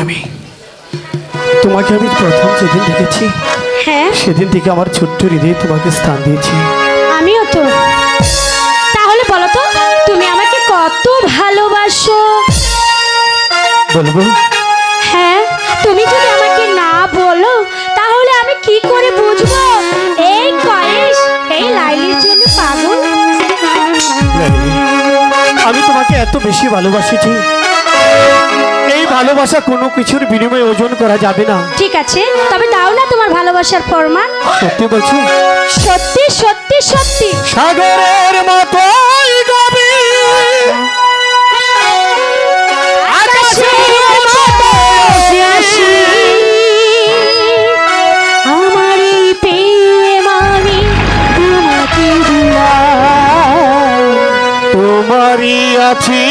আমি। তোমাকে আমি প্রথম যেদিন দেখেছি হ্যাঁ। সেদিন থেকে আমার ছোট্ট হৃদয়ে তোমাকে স্থান দিয়েছি। আমিও তো। তাহলে বলো তো তুমি আমাকে কত ভালোবাসো? বলব? হ্যাঁ তুমি যদি আমাকে না বলো তাহলে আমি কি করে বুঝব? এই কয়েস এই লাইলির জন্য পাগল? আমি তোমাকে এত বেশি ভালোবাসিছি এই ভালোবাসা কোনো কিছুর বিনিময়ে ওজন করা যাবে না। ঠিক আছে তবে দাও না তোমার ভালোবাসার প্রমাণ সত্যি বলছো? সত্যি সত্যি সত্যি। সাগরের মতো তোমারই আছি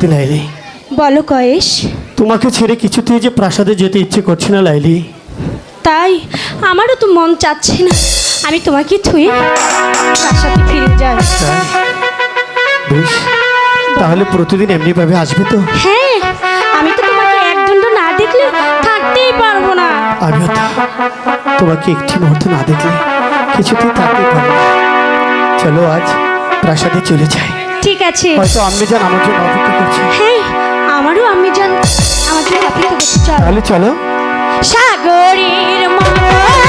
সত্যি লাইলি। বলো কয়েস তোমাকে ছেড়ে কিছুতেই যে প্রাসাদে যেতে ইচ্ছে করছে না লাইলি। তাই? আমারও তো মন চাচ্ছে না। আমি তোমাকে থুয়ে প্রাসাদে ফিরে যাই। বেশ। তাহলে প্রতিদিন এমনিভাবে আসবে তো? হ্যাঁ আমি তো তোমাকে একদণ্ড না দেখলে থাকতেই পারব না। আমিও তা তোমাকে একটি মুহূর্ত না দেখলে কিছুতেই থাকতে পারব না। চলো আজ প্রাসাদে চলে যাই। ঠিক আছে। হয়তো আম্মি জান আমার জন্য অপেক্ষা করছে। হ্যাঁ আমারও আম্মি জান আমার জন্য অপেক্ষা করছে চলো। তাহলে চলো। সাগরের মালায়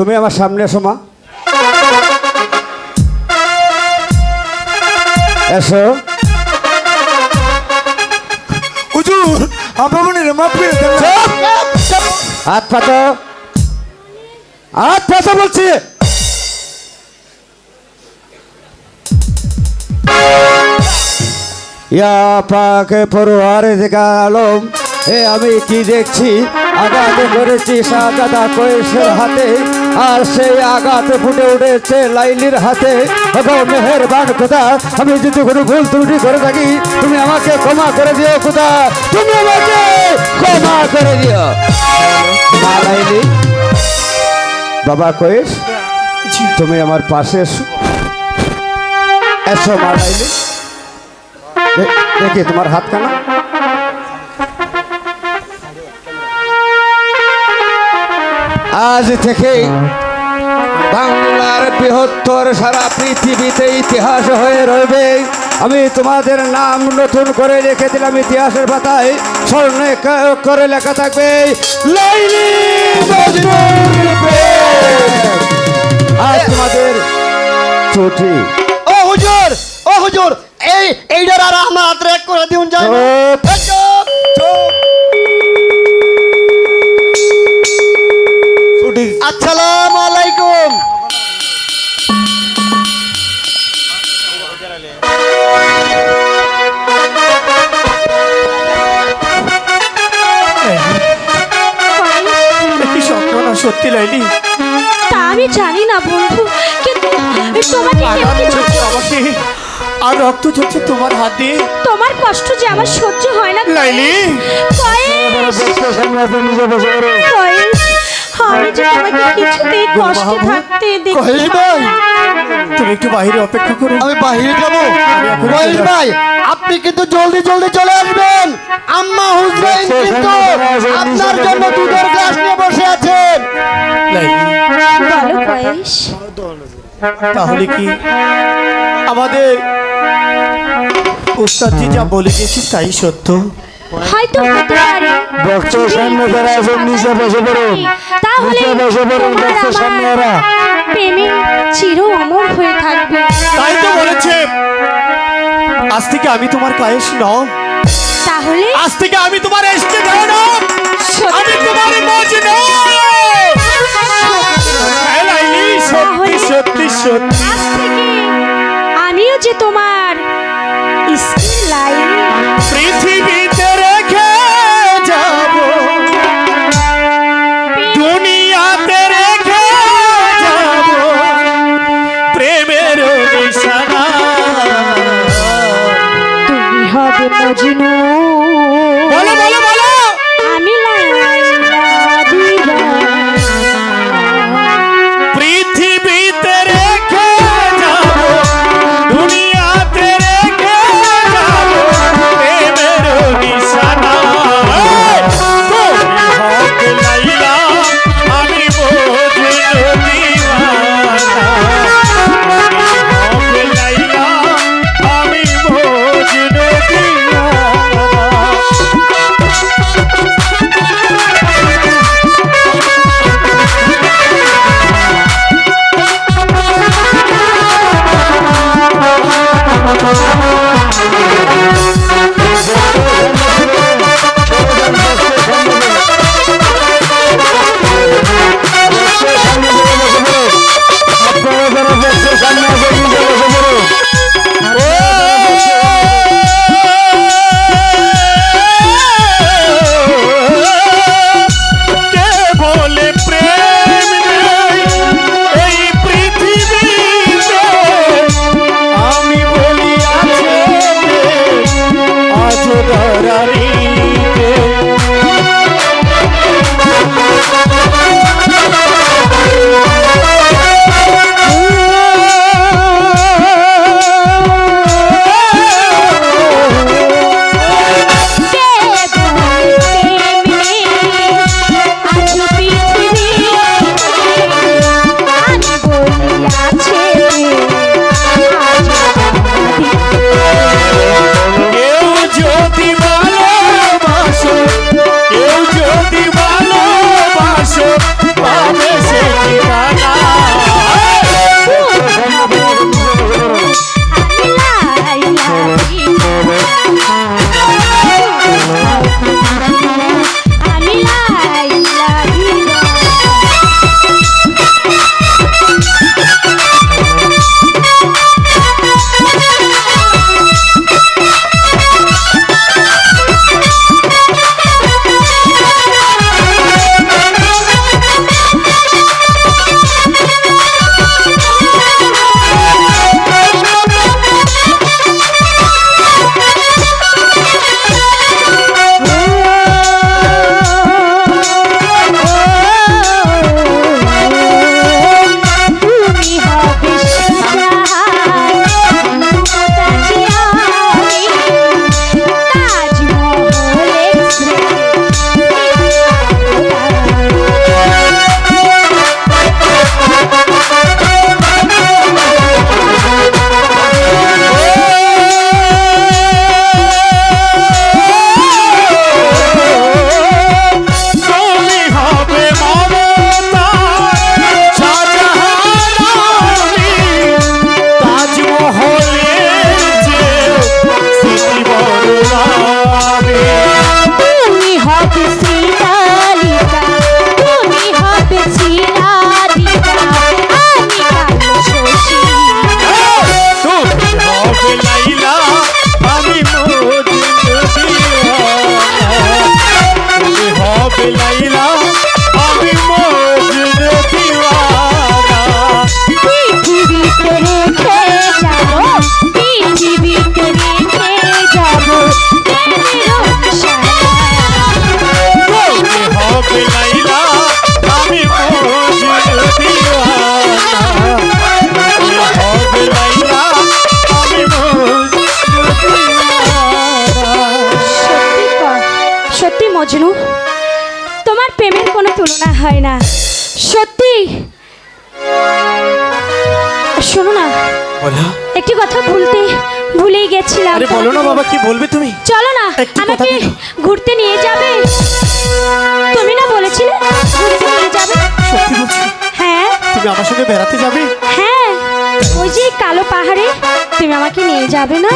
তুমি আমার সামনে এসো মা। এসো। হুজুর আপনার মনে মাফ করে দেন হাত পাতো হাত পাতো বলছি। ইয়া পাকে পরোয়ারে দেখা আলম এ আমি কি দেখছি? আঘাতে করেছি সাগাদা কয়েসের হাতে। আর সেই আঘাতে ফুটে উঠেছে লাইলির হাতে। মেহেরবান খোদা আমি যদি কোনো ভুল ত্রুটি করে থাকি তুমি আমাকে ক্ষমা করে দিও খোদা। তুমি আমাকে ক্ষমা করে দিও। মা লাইলি। বাবা কয়েস তুমি আমার পাশে এসো। এসো মা লাইলি। দেখি তোমার হাত কানা? আজ থেকে বাংলার বৃহত্তর সারা পৃথিবীতে ইতিহাস হয়ে রইবে। আমি তোমাদের নাম নতুন করে লিখে দিলাম ইতিহাসের পাতায়। স্বর্ণে করে লেখা থাকবে। আজ তোমাদের ছুটি ও হুজুর ও হুজুর এই এইটার আর আমার হাতে এক করে দিউন যায় আসসালামু আলাইকুম। সত্যি লাইলি? তা আমি জানি না বন্ধু। কিন্তু তোমাকে আমাকে আর রক্ত ঝরছে তোমার হাত। তোমার কষ্ট যে আমার সহ্য হয় না। লাইলি? কয়েস কয়েস আমি যে তোমাকে কিছুতেই কষ্টে থাকতে দেখি কহিল ভাই তুমি একটু বাইরে অপেক্ষা করো। আমি বাহিরে যাব। কহিল ভাই আপনি কিন্তু জলদি জলদি চলে আসবেন। আম্মা হুসেন কিন্তু আপনার জন্য দুধের গ্লাস নিয়ে বসে আছেন। বলো কয়েস। তাহলে কি আমাদের উস্তাদজি যা বলে গেছি তাই সত্য? হয়তো হতে পারে। বক্সের সামনে যারা আছেন নিচে বসে পড়ুন। তাহলে বসে পড়ুন বক্সের সামনে এরা প্রেমে চির অমর হয়ে থাকবে। তাই তো বলেছে। আজ থেকে আমি তোমার কায়েস নাও। তাহলে আজ থেকে আমি তোমার মজনু বলো বলো সত্যি মজনু তোমার প্রেমের কোনো তুলনা হয় না। সত্যি? শোনো না একটি কথা ভুলতে ভুলেই গেছিলাম। আরে বলো না বাবা কি বলবে তুমি? চলো না আমাকে ঘুরতে নিয়ে যাবে? তুমি না বলেছিলে ঘুরতে নিয়ে যাবে? সত্যি হ্যাঁ। তুমি আমার সঙ্গে বেড়াতে যাবে? হ্যাঁ। ওই যে কালো পাহাড়ে তুমি আমাকে নিয়ে যাবে না?